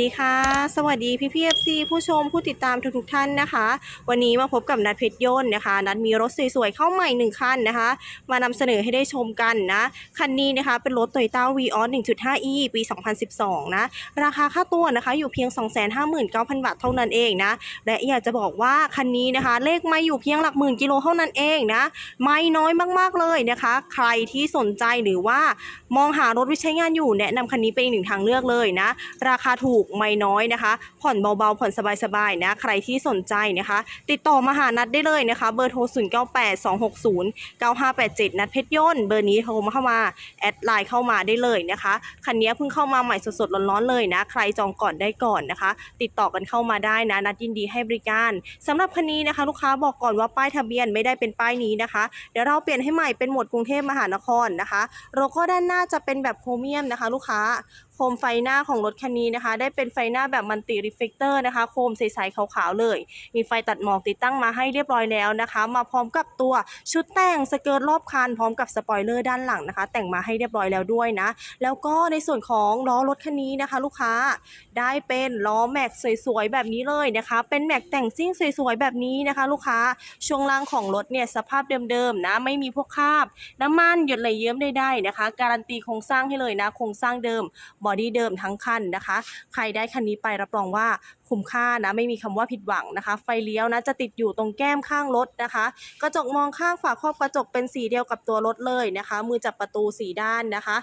ดีค่ะ สวัสดีพี่พีเอฟซีผู้ชมผู้ติดตามทุกๆท่านนะคะ วันนี้มาพบกับนัดเพชรยนต์นะคะ นัดมีรถสวยๆเข้าใหม่หนึ่งคันนะคะ มานำเสนอให้ได้ชมกันนะ คันนี้นะคะเป็นรถ Toyota v ีออส 1.5e ปี 2012 นะ ราคาค่าตัวนะคะอยู่เพียง 259,000 บาทเท่านั้นเองนะ และอยากจะบอกว่าคันนี้นะคะ เลขไม่อยู่เพียงหลักหมื่นกิโลเท่านั้นเองนะ ไม่น้อยมากๆเลยนะคะ ใครที่สนใจหรือว่ามองหารถไว้ใช้งานอยู่แนะนำคันนี้เป็นอีกหนึ่งทางเลือกเลยนะ ราคาถูกไม่น้อยนะคะ ผ่อนเบาๆ ผ่อนสบายๆนะใครที่สนใจนะคะ ติดต่อมาหานัดได้เลยนะคะ เบอร์โทร 0 9 8 2 6 0 9 5 8 7 นัดเพชรยนต์เบอร์นี้โทรมาเข้ามา แอดไลน์เข้ามาได้เลยนะคะคันนี้เพิ่งเข้ามาใหม่สดๆร้อนๆเลยนะ ใครจองก่อนได้ก่อนนะคะ ติดต่อกันเข้ามาได้นะ นัดยินดีให้บริการสำหรับคันนี้นะคะ ลูกค้าบอกก่อนว่าป้ายทะเบียนไม่ได้เป็นป้ายนี้นะคะ เดี๋ยวเราเปลี่ยนให้ใหม่เป็นหมวดกรุงเทพมหานครนะคะโลโก้ด้านหน้าจะเป็นแบบโครเมียมนะคะ ลูกค้า คมไฟหน้าของรถคันนี้นะคะ ได้เป็นไฟหน้าแบบมันติรีเฟกเตอร์นะคะ โคมใสๆขาวๆเลย มีไฟตัดหมอกติดตั้งมาให้เรียบร้อยแล้วนะคะ มาพร้อมกับตัวชุดแต่งสเกิร์ตรอบคันพร้อมกับสปอยเลอร์ด้านหลังนะคะ แต่งมาให้เรียบร้อยแล้วด้วยนะ แล้วก็ในส่วนของล้อรถคันนี้นะคะ ลูกค้าได้เป็นล้อแม็กสวยๆแบบนี้เลยนะคะ เป็นแม็กแต่งซิ่งสวยๆแบบนี้นะคะ ลูกค้าช่วงล่างของรถเนี่ยสภาพเดิมๆนะไม่มีพวกคราบน้ำมันหยดไหลเยิ้มใดๆนะคะ การันตีโครงสร้างให้เลยนะโครงสร้างเดิมบอดี้เดิมทั้งคันนะคะ ใครได้คันนี้ไปรับรองว่าคุ้มค่านะไม่มีคำว่าผิดหวังนะคะ ไฟเลี้ยวนะจะติดอยู่ตรงแก้มข้างรถนะคะ กระจกมองข้างฝาครอบกระจกเป็นสีเดียวกับตัวรถเลยนะคะ มือจับประตูสีด้านนะคะ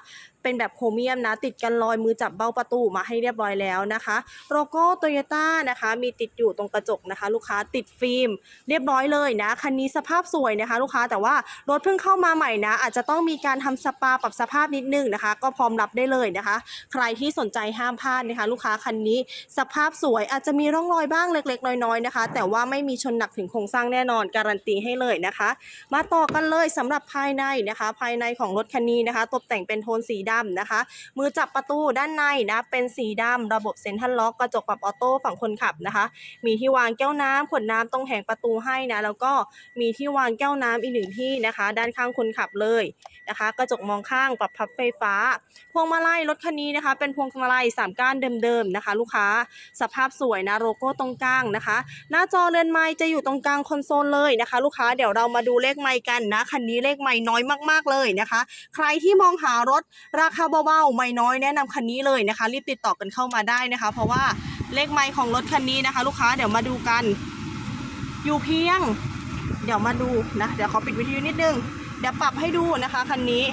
เป็นแบบโครเมียมนะ ติดกันรอยมือจับเบ้าประตูมาให้เรียบร้อยแล้วนะคะโลโก้โตโยต้านะคะมีติดอยู่ตรงกระจกนะคะ ลูกค้าติดฟิล์มเรียบร้อยเลยนะคันนี้สภาพสวยนะคะ ลูกค้าแต่ว่ารถเพิ่งเข้ามาใหม่นะ อาจจะต้องมีการทำสปาปรับสภาพนิดนึงนะคะ ก็พร้อมรับได้เลยนะคะ ใครที่สนใจห้ามพลาดนะคะ ลูกค้าคันนี้สภาพสวยอาจจะมีร่องรอยบ้างเล็ก ๆ น้อยๆนะคะ แต่ว่าไม่มีชนหนักถึงโครงสร้างแน่นอนการันตีให้เลยนะคะ มาต่อกันเลยสำหรับภายในนะคะ ภายในของรถคันนี้นะคะ ตกแต่งเป็นโทนสีดำนะคะ มือจับประตูด้านในนะเป็นสีดำระบบเซ็นทรัลล็อกกระจกปรับออโต้ฝั่งคนขับนะคะ มีที่วางแก้วน้ำขวดน้ำตรงแผงประตูให้นะแล้วก็มีที่วางแก้วน้ำอีกหนึ่งที่นะคะ ด้านข้างคนขับเลยนะคะ กระจกมองข้างปรับพับไฟฟ้า พวงมาลัยรถคันนี้นะคะ เป็นพวงมาลัยสามก้านเดิมๆนะคะ ลูกค้าสภาพสวยนะโลโก้ตรงกลางนะคะ หน้าจอเรือนไม้จะอยู่ตรงกลางคอนโซลเลยนะคะ ลูกค้าเดี๋ยวเรามาดูเลขไม้กันนะคันนี้เลขไม้น้อยมากๆเลยนะคะ ใครที่มองหารถราราคาเบาๆไม่น้อยแนะนำคันนี้เลยนะคะ รีบติดต่อกันเข้ามาได้นะคะ เพราะว่าเลขไม้ของรถคันนี้นะคะ ลูกค้าเดี๋ยวมาดูกัน อยู่เพียง เดี๋ยวมาดูนะเดี๋ยวขอปิดวิทยุนิดนึงเดี๋ยวปรับให้ดูนะคะคันนี้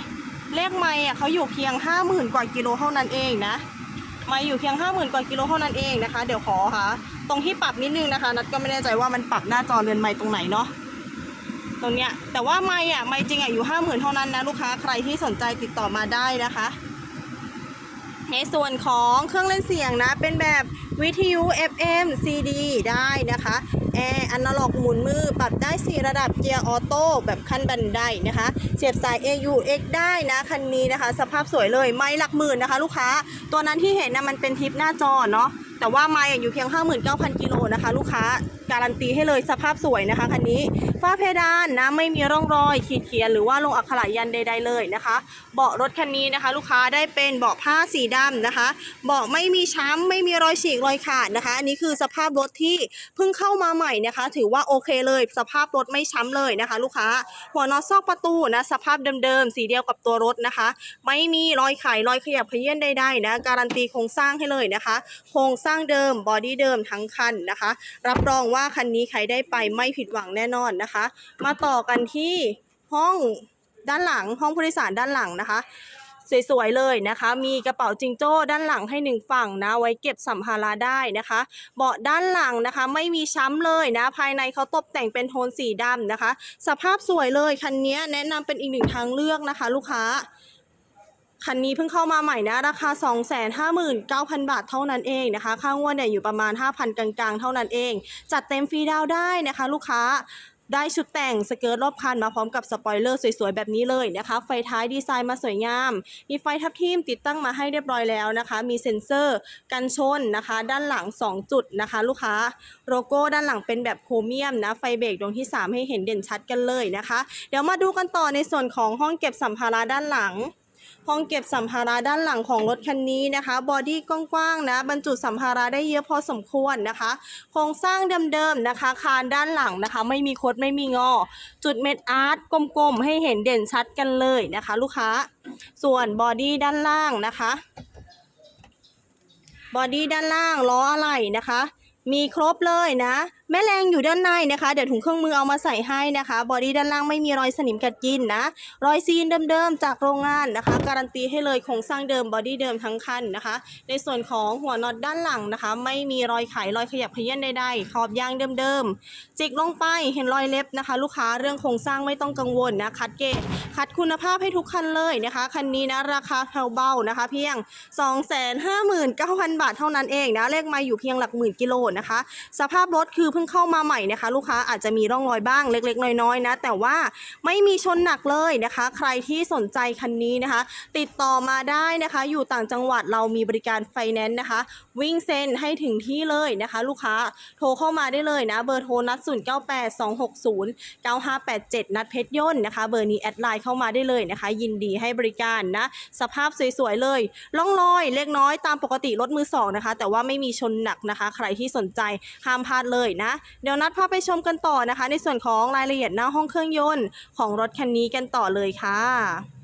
เลขไม้อะเขาอยู่เพียง 50,000 กว่ากิโลเท่านั้นเองนะไม้อยู่เพียง 50,000 กว่ากิโลเท่านั้นเองนะคะ เดี๋ยวขอค่ะ ตรงที่ปรับนิดนึงนะคะ นัดก็ไม่แน่ใจว่ามันปรับหน้าจอเรือนไม้ตรงไหนเนาะ ตรงเนี้ยแต่ว่าไม้อะไม้จริงอะอยู่50,000เท่านั้นนะลูกค้าใครที่สนใจติดต่อมาได้นะคะ ในส่วนของเครื่องเล่นเสียงนะ เป็นแบบวิทยุ FM CD ได้นะคะแอร์อนาล็อกหมุนมือปรับได้ 4 ระดับเกียร์ออโต้แบบขั้นบันไดนะคะเสียบสาย AUX ได้นะ คันนี้นะคะ สภาพสวยเลยไม่หลักหมื่นนะคะ ลูกค้าตัวนั้นที่เห็นนะมันเป็นทิปหน้าจอเนาะแต่ว่าไม่อยู่เพียง 59,000กิโลนะคะ ลูกค้าการันตีให้เลยสภาพสวยนะคะคันนี้ฝ้าเพดานนะไม่มีร่องรอยขีดเขียนหรือว่าลงอักขระยันใด ๆ เลยนะคะ เบาะรถคันนี้นะคะ ลูกค้าได้เป็นเบาะผ้าสีดำนะคะ เบาะไม่มีช้ำไม่มีรอยฉีกรอยขาดนะคะ อันนี้คือสภาพรถที่เพิ่งเข้ามาใหม่นะคะ ถือว่าโอเคเลย สภาพรถไม่ช้ำเลยนะคะ ลูกค้า หัวนอตซอกประตูนะสภาพเดิมๆสีเดียวกับตัวรถนะคะ ไม่มีรอยไขรอยขยับเขยื้อนใดๆนะการันตีโครงสร้างให้เลยนะคะ โครงสร้างเดิมบอดี้เดิมทั้งคันนะคะ รับรองว่าาคันนี้ใครได้ไปไม่ผิดหวังแน่นอนนะคะ มาต่อกันที่ห้องด้านหลังห้องผู้โดยสารด้านหลังนะคะสวยๆเลยนะคะ มีกระเป๋าจิงโจ้ด้านหลังให้หนึ่งฝั่งนะไว้เก็บสัมภาระได้นะคะ เบาะด้านหลังนะคะ ไม่มีช้ำเลยนะ ภายในเขาตกแต่งเป็นโทนสีดำนะคะ สภาพสวยเลยคันนี้แนะนำเป็นอีกหนึ่งทางเลือกนะคะ ลูกค้า คันนี้เพิ่งเข้ามาใหม่นะ ราคา 259,000 บาทเท่านั้นเองนะคะ ค่างวดเนี่ยอยู่ประมาณ 5,000 กลางๆ เท่านั้นเอง จัดเต็มฟรีดาวได้นะคะ ลูกค้าได้ชุดแต่งสเกิร์ตรอบคันมาพร้อมกับสปอยเลอร์สวยๆ แบบนี้เลยนะคะ ไฟท้ายดีไซน์มาสวยงาม มีไฟทับทิมติดตั้งมาให้เรียบร้อยแล้วนะคะ มีเซ็นเซอร์กันชนนะคะ ด้านหลัง 2 จุดนะคะ ลูกค้าโลโก้ด้านหลังเป็นแบบโครเมียมนะ ไฟเบรกดวงที่ 3 ให้เห็นเด่นชัดกันเลยนะคะ เดี๋ยวมาดูกันต่อในส่วนของห้องเก็บสัมภาระด้านหลัง ห้องเก็บสัมภาระด้านหลังของรถคันนี้นะคะบอดี้กว้างๆนะบรรจุสัมภาระได้เยอะพอสมควรนะคะ โครงสร้างเดิมๆนะคะ คานด้านหลังนะคะ ไม่มีคดไม่มีงอ จุดเม็ดอาร์ตกลมๆ ให้เห็นเด่นชัดกันเลยนะคะ ลูกค้า ส่วนบอดี้ด้านล่างนะคะบอดี้ด้านล่างล้ออะไหล่นะคะ มีครบเลยนะแม่แรงอยู่ด้านในนะคะ เดี๋ยวถุงเครื่องมือเอามาใส่ให้นะคะ บอดี้ด้านล่างไม่มีรอยสนิมกัดกินนะ รอยซีนเดิมๆจากโรงงานนะคะ การันตีให้เลยโครงสร้างเดิมบอดี้เดิมทั้งคันนะคะ ในส่วนของหัวน็อตด้านหลังนะคะ ไม่มีรอยไขรอยขยับเขยื้อนใดๆขอบยางเดิมๆ จิกลงไปเห็นรอยเล็บนะคะ ลูกค้าเรื่องโครงสร้างไม่ต้องกังวลนะคัดเกรดคัดคุณภาพให้ทุกคันเลยนะคะคันนี้นะราคาเบานะคะ เพียง 259,000 บาทเท่านั้นเองนะเลขไมาอยู่เพียงหลักหมื่นกิโลนะคะ สภาพรถคือเพิ่งเข้ามาใหม่นะคะ ลูกค้าอาจจะมีร่องรอยบ้างเล็ก ๆ น้อยๆนะ แต่ว่าไม่มีชนหนักเลยนะคะ ใครที่สนใจคันนี้นะคะ ติดต่อมาได้นะคะ อยู่ต่างจังหวัดเรามีบริการไฟแนนซ์นะคะ วิ่งเซ็นให้ถึงที่เลยนะคะ ลูกค้าโทรเข้ามาได้เลยนะ เบอร์โทรนัด0 9 8 2 6 0 9 5 8 7 นัดเพชรย่นต์นะคะ เบอร์นี้แอดไลน์เข้ามาได้เลยนะคะ ยินดีให้บริการนะ สภาพสวยๆเลยล่องรอยเล็กน้อยตามปกติรถมือสองนะคะ แต่ว่าไม่มีชนหนักนะคะ ใครที่สนใจห้ามพลาดเลยนะเดี๋ยวนัดพาไปชมกันต่อนะคะ ในส่วนของรายละเอียดหน้าห้องเครื่องยนต์ของรถคันนี้กันต่อเลยค่ะ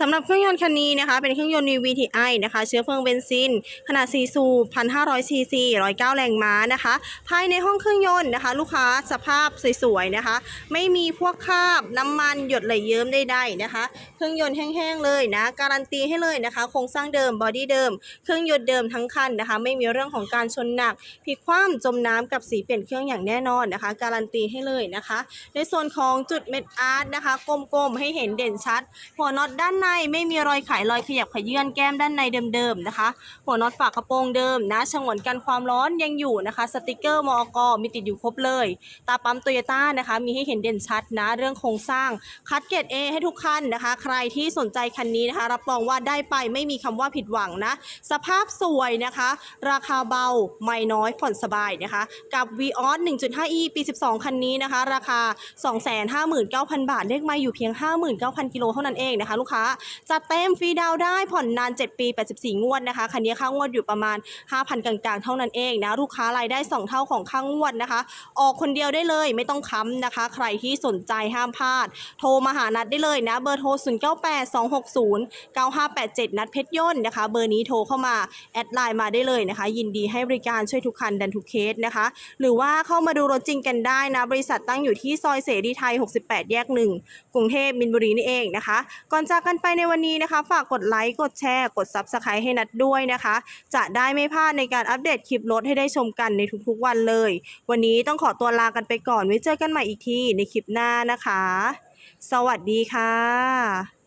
สำหรับเครื่องยนต์คันนี้นะคะ เป็นเครื่องยนต์ VVTi นะคะ เชื้อเพลิงเบนซิน ขนาด 4 สูบ 1,500 ซีซี 109 แรงม้านะคะ ภายในห้องเครื่องยนต์นะคะ ลูกค้าสภาพสวยๆนะคะ ไม่มีพวกคราบน้ำมันหยดไหลเยิ้มใดๆนะคะ เครื่องยนต์แห้งๆเลยนะ การันตีให้เลยนะคะ โครงสร้างเดิม บอดี้เดิม เครื่องยนต์เดิมทั้งคันนะคะ ไม่มีเรื่องของการชนหนักพลิกคว่ำจมน้ำกับสีเปลี่ยนเครื่องอย่างแน่นอนนะคะ การันตีให้เลยนะคะ ในส่วนของจุดเม็ดอาร์ตนะคะกลมๆให้เห็นเด่นชัด หัวน็อตด้านในไม่มีรอยไขรอยขยับขยื่นแก้มด้านในเดิมๆนะคะ หัวน็อตฝากระโปรงเดิมนะฉงนกันความร้อนยังอยู่นะคะสติกเกอร์มอกมีติดอยู่ครบเลย ตาปั๊มโตโยต้านะคะ มีให้เห็นเด่นชัดนะ เรื่องโครงสร้างคัดเกรด A ให้ทุกคันนะคะ ใครที่สนใจคันนี้นะคะ รับรองว่าได้ไปไม่มีคำว่าผิดหวังนะ สภาพสวยนะคะ ราคาเบาไม่น้อยผ่อนสบายนะคะ กับ v ีออส 1.5e ปี 12 คันนี้นะคะ ราคา 259,000 บาทเลขไม่อยู่เพียง 59,000 กิโลเท่านั้นเองนะคะ ลูกค้าจัดเต็มฟรีดาวได้ผ่อนนาน 7 ปี 84 งวดนะคะ คันนี้ค่างวดอยู่ประมาณ 5,000 กลางๆ เท่านั้นเองนะ ลูกค้ารายได้ 2 เท่าของค่างวดนะคะ ออกคนเดียวได้เลยไม่ต้องค้ำนะคะ ใครที่สนใจห้ามพลาด โทรมาหานัดได้เลยนะ เบอร์โทร 0982609587 นัดเพชรย่นต์นะคะ เบอร์นี้โทรเข้ามา แอดไลน์มาได้เลยนะคะ ยินดีให้บริการช่วยทุกคันดันทุกเคสนะคะ หรือว่าเข้ามาดูรถจริงกันได้นะ บริษัทตั้งอยู่ที่ซอยเสรีไทย 68 แยก 1 กรุงเทพมินบุรีนี่เองนะคะ ก่อนจากกันไปในวันนี้นะคะ ฝากกดไลค์กดแชร์ กด Subscribe ให้นัดด้วยนะคะ จะได้ไม่พลาดในการอัปเดตคลิปรถให้ได้ชมกันในทุกๆวันเลย วันนี้ต้องขอตัวลากันไปก่อนไว้เจอกันใหม่อีกทีในคลิปหน้านะคะ สวัสดีค่ะ